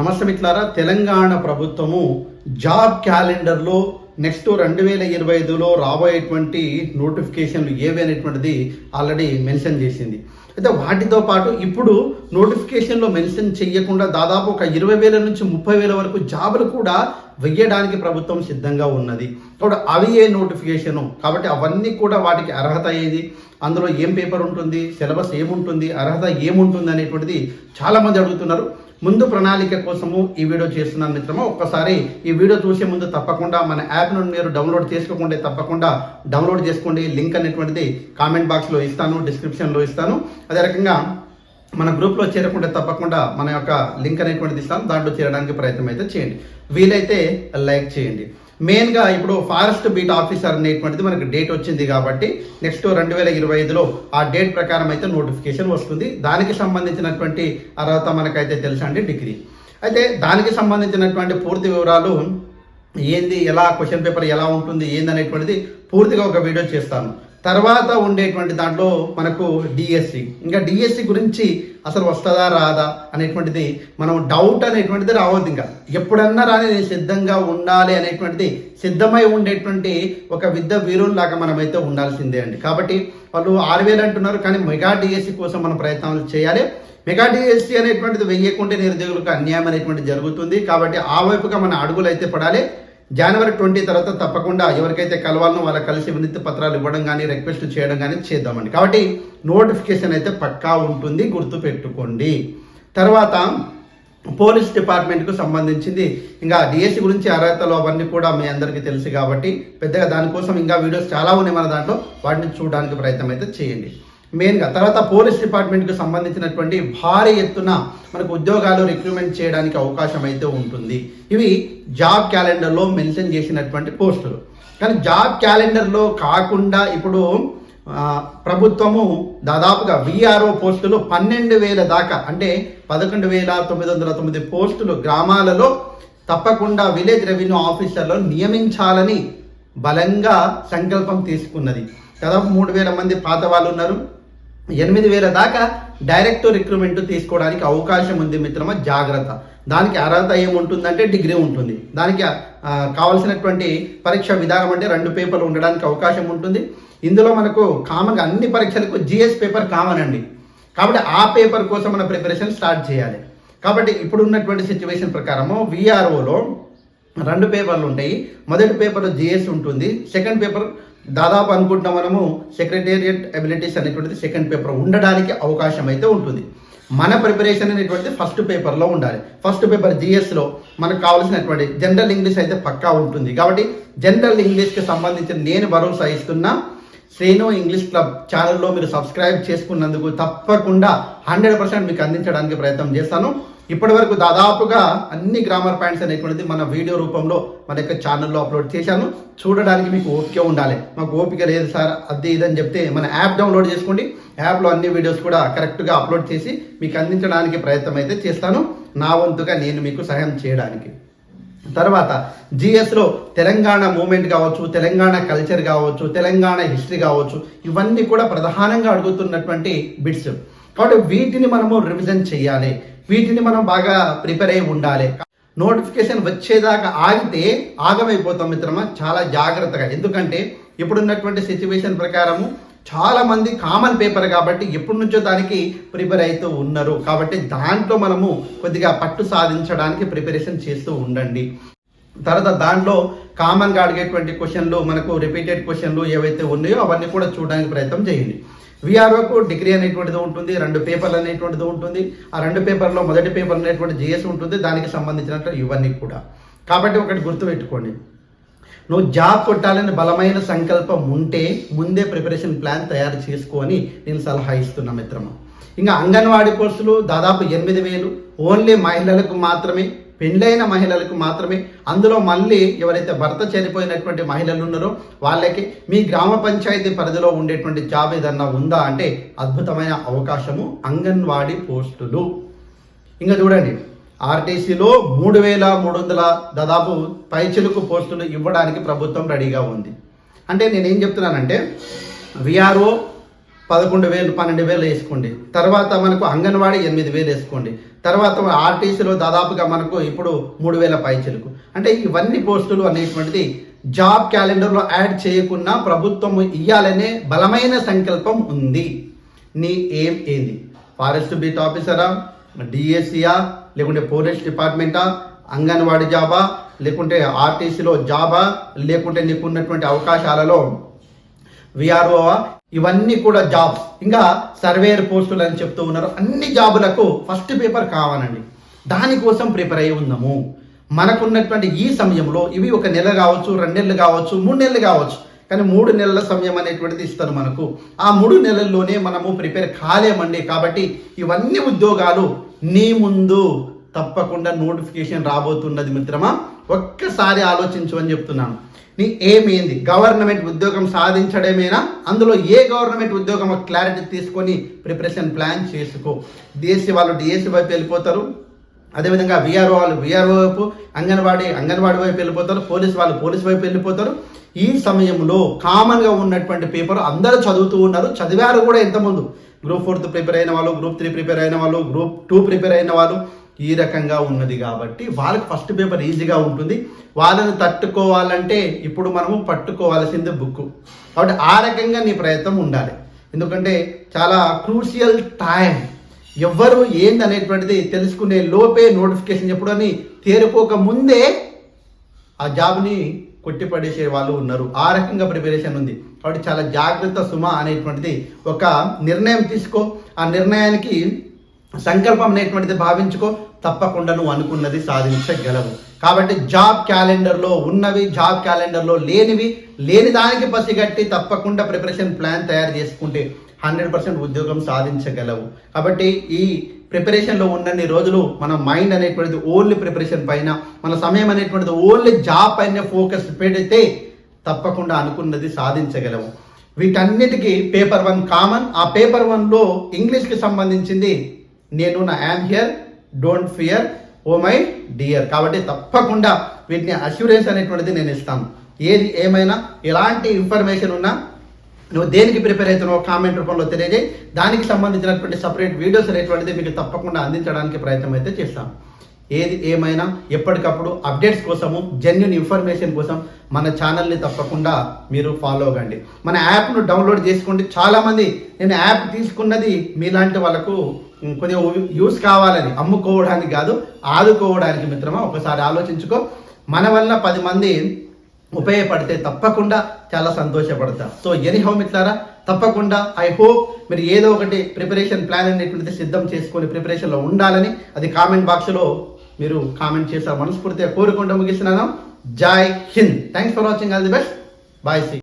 నమస్తే మిత్రులారా తెలంగాణ ప్రభుత్వము జాబ్ క్యాలెండర్లో నెక్స్ట్ రెండు వేల ఇరవై ఐదులో రాబోయేటువంటి నోటిఫికేషన్లు ఏవి అనేటువంటిది ఆల్రెడీ మెన్షన్ చేసింది. అయితే వాటితో పాటు ఇప్పుడు నోటిఫికేషన్లో మెన్షన్ చేయకుండా దాదాపు ఒక ఇరవై వేల నుంచి ముప్పై వేల వరకు జాబులు కూడా వెయ్యడానికి ప్రభుత్వం సిద్ధంగా ఉన్నది. కాబట్టి అవి ఏ నోటిఫికేషను? కాబట్టి అవన్నీ కూడా వాటికి అర్హత ఏది? అందులో ఏం పేపర్ ఉంటుంది? సిలబస్ ఏముంటుంది? అర్హత ఏముంటుంది అనేటువంటిది చాలామంది అడుగుతున్నారు. ముందు ప్రణాళిక కోసము ఈ వీడియో చేస్తున్నాను మిత్రమా. ఒక్కసారి ఈ వీడియో చూసే ముందు తప్పకుండా మన యాప్ నుండి మీరు డౌన్లోడ్ చేసుకోకుండా తప్పకుండా డౌన్లోడ్ చేసుకోండి. లింక్ అనేటువంటిది కామెంట్ బాక్స్లో ఇస్తాను డిస్క్రిప్షన్లో ఇస్తాను. అదే రకంగా మన గ్రూప్లో చేరకుండా తప్పకుండా మన యొక్క లింక్ అనేటువంటిది ఇస్తాను. దాంట్లో చేరడానికి ప్రయత్నం అయితే చేయండి. వీలైతే లైక్ చేయండి. మెయిన్గా ఇప్పుడు ఫారెస్ట్ బీట్ ఆఫీసర్ అనేటువంటిది మనకి డేట్ వచ్చింది కాబట్టి నెక్స్ట్ రెండు వేల ఇరవై ఐదులో ఆ డేట్ ప్రకారం అయితే నోటిఫికేషన్ వస్తుంది. దానికి సంబంధించినటువంటి అర్హత మనకైతే తెలుసా అండి డిగ్రీ. అయితే దానికి సంబంధించినటువంటి పూర్తి వివరాలు ఏంది ఎలా క్వశ్చన్ పేపర్ ఎలా ఉంటుంది ఏంది అనేటువంటిది పూర్తిగా ఒక వీడియో చేస్తాను. తర్వాత ఉండేటువంటి దాంట్లో మనకు డిఎస్సి ఇంకా డిఎస్సి గురించి అసలు వస్తుందా రాదా అనేటువంటిది మనం డౌట్ అనేటువంటిది రావద్దు ఇంకా. ఎప్పుడన్నా రాని నేను సిద్ధంగా ఉండాలి అనేటువంటిది సిద్ధమై ఉండేటువంటి ఒక విద్య వీరుల్లాగా మనమైతే ఉండాల్సిందే అండి. కాబట్టి వాళ్ళు ఆరు వేలు అంటున్నారు కానీ మెగా డిఎస్సి కోసం మనం ప్రయత్నాలు చేయాలి. మెగా డిఎస్సి అనేటువంటిది వెయ్యకుంటే నిరుద్యోగులకు అన్యాయం అనేటువంటి జరుగుతుంది. కాబట్టి ఆ వైపుగా మన అడుగులు అయితే పడాలి. జనవరి ట్వంటీ తర్వాత తప్పకుండా ఎవరికైతే కలవాలనో వాళ్ళకి కలిసి వినతి పత్రాలు ఇవ్వడం కానీ రిక్వెస్ట్ చేయడం కానీ చేద్దామండి. కాబట్టి నోటిఫికేషన్ అయితే పక్కా ఉంటుంది గుర్తుపెట్టుకోండి. తర్వాత పోలీస్ డిపార్ట్మెంట్కు సంబంధించింది ఇంకా డిఎస్సి గురించి అర్హతలు అవన్నీ కూడా మీ అందరికీ తెలుసు కాబట్టి పెద్దగా దానికోసం ఇంకా వీడియోస్ చాలా ఉన్నాయి మన దాంట్లో. వాటిని చూడడానికి ప్రయత్నం అయితే చేయండి. మెయిన్గా తర్వాత పోలీస్ డిపార్ట్మెంట్కి సంబంధించినటువంటి భారీ ఎత్తున మనకు ఉద్యోగాలు రిక్రూట్మెంట్ చేయడానికి అవకాశం అయితే ఉంటుంది. ఇవి జాబ్ క్యాలెండర్లో మెన్షన్ చేసినటువంటి పోస్టులు. కానీ జాబ్ క్యాలెండర్లో కాకుండా ఇప్పుడు ప్రభుత్వము దాదాపుగా విఆర్ఓ పోస్టులు పన్నెండు వేల దాకా అంటే పదకొండు వేల తొమ్మిది వందల తొమ్మిది పోస్టులు గ్రామాలలో తప్పకుండా విలేజ్ రెవెన్యూ ఆఫీసర్లో నియమించాలని బలంగా సంకల్పం తీసుకున్నది. దాదాపు మూడు వేల మంది పాత వాళ్ళు ఉన్నారు. ఎనిమిది వేల దాకా డైరెక్ట్ రిక్రూట్మెంట్ తీసుకోవడానికి అవకాశం ఉంది మిత్రమా? జాగ్రత్త. దానికి అర్హత ఏముంటుందంటే డిగ్రీ ఉంటుంది. దానికి కావాల్సినటువంటి పరీక్ష విధానం అంటే రెండు పేపర్లు ఉండడానికి అవకాశం ఉంటుంది. ఇందులో మనకు కామన్గా అన్ని పరీక్షలకు జిఎస్ పేపర్ కామన్ అండి. కాబట్టి ఆ పేపర్ కోసం మన ప్రిపరేషన్ స్టార్ట్ చేయాలి. కాబట్టి ఇప్పుడు ఉన్నటువంటి సిచ్యువేషన్ ప్రకారము విఆర్ఓలో రెండు పేపర్లు ఉంటాయి. మొదటి పేపర్ జిఎస్ ఉంటుంది. సెకండ్ పేపర్ దాదాపు అనుకుంటున్నాం మనము సెక్రటేరియట్ అబిలిటీస్ అనేటువంటిది సెకండ్ పేపర్ ఉండడానికి అవకాశం అయితే ఉంటుంది. మన ప్రిపరేషన్ అనేటువంటిది ఫస్ట్ పేపర్లో ఉండాలి. ఫస్ట్ పేపర్ జిఎస్లో మనకు కావాల్సినటువంటి జనరల్ ఇంగ్లీష్ అయితే పక్కా ఉంటుంది. కాబట్టి జనరల్ ఇంగ్లీష్కి సంబంధించిన నేను భరోసా ఇస్తున్నా. శ్రేణు ఇంగ్లీష్ క్లబ్ ఛానల్లో మీరు సబ్స్క్రైబ్ చేసుకున్నందుకు తప్పకుండా హండ్రెడ్ పర్సెంట్ మీకు అందించడానికి ప్రయత్నం చేస్తాను. ఇప్పటి వరకు దాదాపుగా అన్ని గ్రామర్ పాయింట్స్ అనేటువంటిది మన వీడియో రూపంలో మన యొక్క ఛానల్లో అప్లోడ్ చేశాను. చూడడానికి మీకు ఓపిక ఉండాలి. మాకు ఓపిక లేదు సార్ అది ఇదని చెప్తే మన యాప్ డౌన్లోడ్ చేసుకోండి. యాప్లో అన్ని వీడియోస్ కూడా కరెక్ట్గా అప్లోడ్ చేసి మీకు అందించడానికి ప్రయత్నం అయితే చేస్తాను. నా వంతుగా నేను మీకు సహాయం చేయడానికి. తర్వాత జిఎస్లో తెలంగాణ మూమెంట్ కావచ్చు తెలంగాణ కల్చర్ కావచ్చు తెలంగాణ హిస్టరీ కావచ్చు ఇవన్నీ కూడా ప్రధానంగా అడుగుతున్నటువంటి బిట్స్ కాబట్టి వీటిని మనము రివిజన్ చేయాలి. వీటిని మనం బాగా ప్రిపేర్ అయి ఉండాలి. నోటిఫికేషన్ వచ్చేదాకా ఆగితే ఆగమైపోతాం మిత్రమా? చాలా జాగ్రత్తగా. ఎందుకంటే ఇప్పుడున్నటువంటి సిచ్యువేషన్ ప్రకారము చాలా మంది కామన్ పేపర్ కాబట్టి ఎప్పటి నుంచో దానికి ప్రిపేర్ అవుతూ ఉన్నారు. కాబట్టి దాంట్లో మనము కొద్దిగా పట్టు సాధించడానికి ప్రిపరేషన్ చేస్తూ ఉండండి. తర్వాత దాంట్లో కామన్గా అడిగేటువంటి క్వశ్చన్లు మనకు రిపీటెడ్ క్వశ్చన్లు ఏవైతే ఉన్నాయో అవన్నీ కూడా చూడడానికి ప్రయత్నం చేయండి. విఆర్ఓకు డిగ్రీ అనేటువంటిది ఉంటుంది రెండు పేపర్లు అనేటువంటిది ఉంటుంది. ఆ రెండు పేపర్లో మొదటి పేపర్ అనేటువంటి జిఎస్ ఉంటుంది దానికి సంబంధించినట్టు ఇవన్నీ కూడా. కాబట్టి ఒకటి గుర్తుపెట్టుకోండి నువ్వు జాబ్ కొట్టాలని బలమైన సంకల్పం ఉంటే ముందే ప్రిపరేషన్ ప్లాన్ తయారు చేసుకొని నేను సలహా ఇస్తున్నా మిత్రమా. ఇంకా అంగన్వాడీ కోర్సులు దాదాపు ఎనిమిది వేలు. ఓన్లీ మహిళలకు మాత్రమే పెండ్లైన మహిళలకు మాత్రమే. అందులో మళ్ళీ ఎవరైతే భర్త చనిపోయినటువంటి మహిళలు ఉన్నారో వాళ్ళకి మీ గ్రామ పంచాయతీ పరిధిలో ఉండేటువంటి జాబ్ ఏదన్నా ఉందా అంటే అద్భుతమైన అవకాశము అంగన్వాడీ పోస్టులు. ఇంకా చూడండి ఆర్టీసీలో మూడు వేల మూడు వందల దాదాపు పైచిలుకు పోస్టులు ఇవ్వడానికి ప్రభుత్వం రెడీగా ఉంది. అంటే నేనేం చెప్తున్నానంటే విఆర్ఓ పదకొండు వేలు పన్నెండు వేలు వేసుకోండి. తర్వాత మనకు అంగన్వాడీ ఎనిమిది వేలు వేసుకోండి. తర్వాత ఆర్టీసీలో దాదాపుగా మనకు ఇప్పుడు మూడు వేల పైచలకు. అంటే ఇవన్నీ పోస్టులు అనేటువంటిది జాబ్ క్యాలెండర్లో యాడ్ చేయకుండా ప్రభుత్వం ఇయ్యాలనే బలమైన సంకల్పం ఉంది. నీ ఏం ఏంది? ఫారెస్ట్ బీట్ ఆఫీసరా? డిఎస్సియా? లేకుంటే పోలీస్ డిపార్ట్మెంటా? అంగన్వాడీ జాబా? లేకుంటే ఆర్టీసీలో జాబా? లేకుంటే నీకున్నటువంటి అవకాశాలలో విఆర్ఓ ఇవన్నీ కూడా జాబ్స్ ఇంకా సర్వేయర్ పోస్టులు అని చెప్తూ ఉన్నారు. అన్ని జాబులకు ఫస్ట్ పేపర్ కావాలండి. దానికోసం ప్రిపేర్ అయి ఉందాము మనకున్నటువంటి ఈ సమయంలో ఇవి ఒక నెల కావచ్చు రెండు నెలలు కావచ్చు మూడు నెలలు కావచ్చు. కానీ మూడు నెలల సమయం అనేటువంటిది ఇస్తారు మనకు. ఆ మూడు నెలల్లోనే మనము ప్రిపేర్ కాలేమండి. కాబట్టి ఇవన్నీ ఉద్యోగాలు నీ ముందు. తప్పకుండా నోటిఫికేషన్ రాబోతున్నది మిత్రమా? ఒక్కసారి ఆలోచించమని చెప్తున్నాను. నీ ఏమైంది? గవర్నమెంట్ ఉద్యోగం సాధించడమేనా? అందులో ఏ గవర్నమెంట్ ఉద్యోగం క్లారిటీ తీసుకొని ప్రిపరేషన్ ప్లాన్ చేసుకో. డిఎస్సి వాళ్ళు డిఎస్సి వైపు వెళ్ళిపోతారు. అదేవిధంగా విఆర్ఓ వాళ్ళు విఆర్ఓ వైపు అంగన్వాడీ అంగన్వాడీ వైపు వెళ్ళిపోతారు. పోలీస్ వాళ్ళు పోలీస్ వైపు వెళ్ళిపోతారు. ఈ సమయంలో కామన్గా ఉన్నటువంటి పేపర్ అందరూ చదువుతూ ఉన్నారు. చదివారు కూడా ఎంతమంది? గ్రూప్ ఫోర్త్ ప్రిపేర్ అయిన వాళ్ళు గ్రూప్ త్రీ ప్రిపేర్ అయిన వాళ్ళు గ్రూప్ టూ ప్రిపేర్ అయిన వాళ్ళు. ఈ రకంగా ఉన్నది కాబట్టి వాళ్ళకి ఫస్ట్ పేపర్ ఈజీగా ఉంటుంది. వాళ్ళని తట్టుకోవాలంటే ఇప్పుడు మనము పట్టుకోవాల్సింది బుక్ కాబట్టి ఆ రకంగా నీ ప్రయత్నం ఉండాలి. ఎందుకంటే చాలా క్రూషియల్ టైం ఎవ్వరు ఏంది అనేటువంటిది తెలుసుకునే లోపే నోటిఫికేషన్ ఎప్పుడని తేరుకోక ముందే ఆ జాబ్ని కొట్టిపడేసే వాళ్ళు ఉన్నారు. ఆ రకంగా ప్రిపరేషన్ ఉంది. కాబట్టి చాలా జాగ్రత్త సుమ అనేటువంటిది ఒక నిర్ణయం తీసుకో. ఆ నిర్ణయానికి సంకల్పం అనేటువంటిది భావించుకో. తప్పకుండా నువ్వు అనుకున్నది సాధించగలవు. కాబట్టి జాబ్ క్యాలెండర్లో ఉన్నవి జాబ్ క్యాలెండర్లో లేనివి లేని దానికి పసిగట్టి తప్పకుండా ప్రిపరేషన్ ప్లాన్ తయారు చేసుకుంటే హండ్రెడ్ పర్సెంట్ ఉద్యోగం సాధించగలవు. కాబట్టి ఈ ప్రిపరేషన్లో ఉన్నన్ని రోజులు మన మైండ్ అనేటువంటిది ఓన్లీ ప్రిపరేషన్ పైన మన సమయం అనేటువంటిది ఓన్లీ జాబ్ పైన ఫోకస్ పెడితే తప్పకుండా అనుకున్నది సాధించగలవు. వీటన్నిటికీ పేపర్ వన్ కామన్. ఆ పేపర్ వన్లో ఇంగ్లీష్కి సంబంధించింది నేను నా am here don't fear oh my dear కాబట్టి తప్పకుండా వీటిని అష్యూరెన్స్ అనేటువంటిది నేను ఇస్తాను. ఏది ఏమైనా ఎలాంటి ఇన్ఫర్మేషన్ ఉన్నా నువ్వు దేనికి ప్రిపేర్ అవుతున్నావు కామెంట్ రూపంలో తెలియజేయి. దానికి సంబంధించినటువంటి సపరేట్ వీడియోస్ అనేటువంటిది మీకు తప్పకుండా అందించడానికి ప్రయత్నం అయితే చేస్తాను. ఏది ఏమైనా ఎప్పటికప్పుడు అప్డేట్స్ కోసము జెన్యున్ ఇన్ఫర్మేషన్ కోసం మన ఛానల్ని తప్పకుండా మీరు ఫాలో అవ్వండి. మన యాప్ను డౌన్లోడ్ చేసుకోండి. చాలామంది నేను యాప్ తీసుకున్నది మీలాంటి వాళ్ళకు కొద్దిగా యూస్ కావాలని అమ్ముకోవడానికి కాదు ఆదుకోవడానికి మిత్రమా ఒకసారి ఆలోచించుకో. మన వల్ల పది మంది ఉపయోగపడితే తప్పకుండా చాలా సంతోషపడతా సో ఎనీ హోమ్ ఇట్లారా తప్పకుండా ఐ హోప్ మీరు ఏదో ఒకటి ప్రిపరేషన్ ప్లాన్ అనేటువంటిది సిద్ధం చేసుకొని ప్రిపరేషన్లో ఉండాలని అది కామెంట్ బాక్స్లో మీరు కామెంట్ చేశారు మనస్ఫూర్తిగా కోరుకుంటూ ముగిస్తున్నాను Jai Hind. Thanks for watching all the best bye see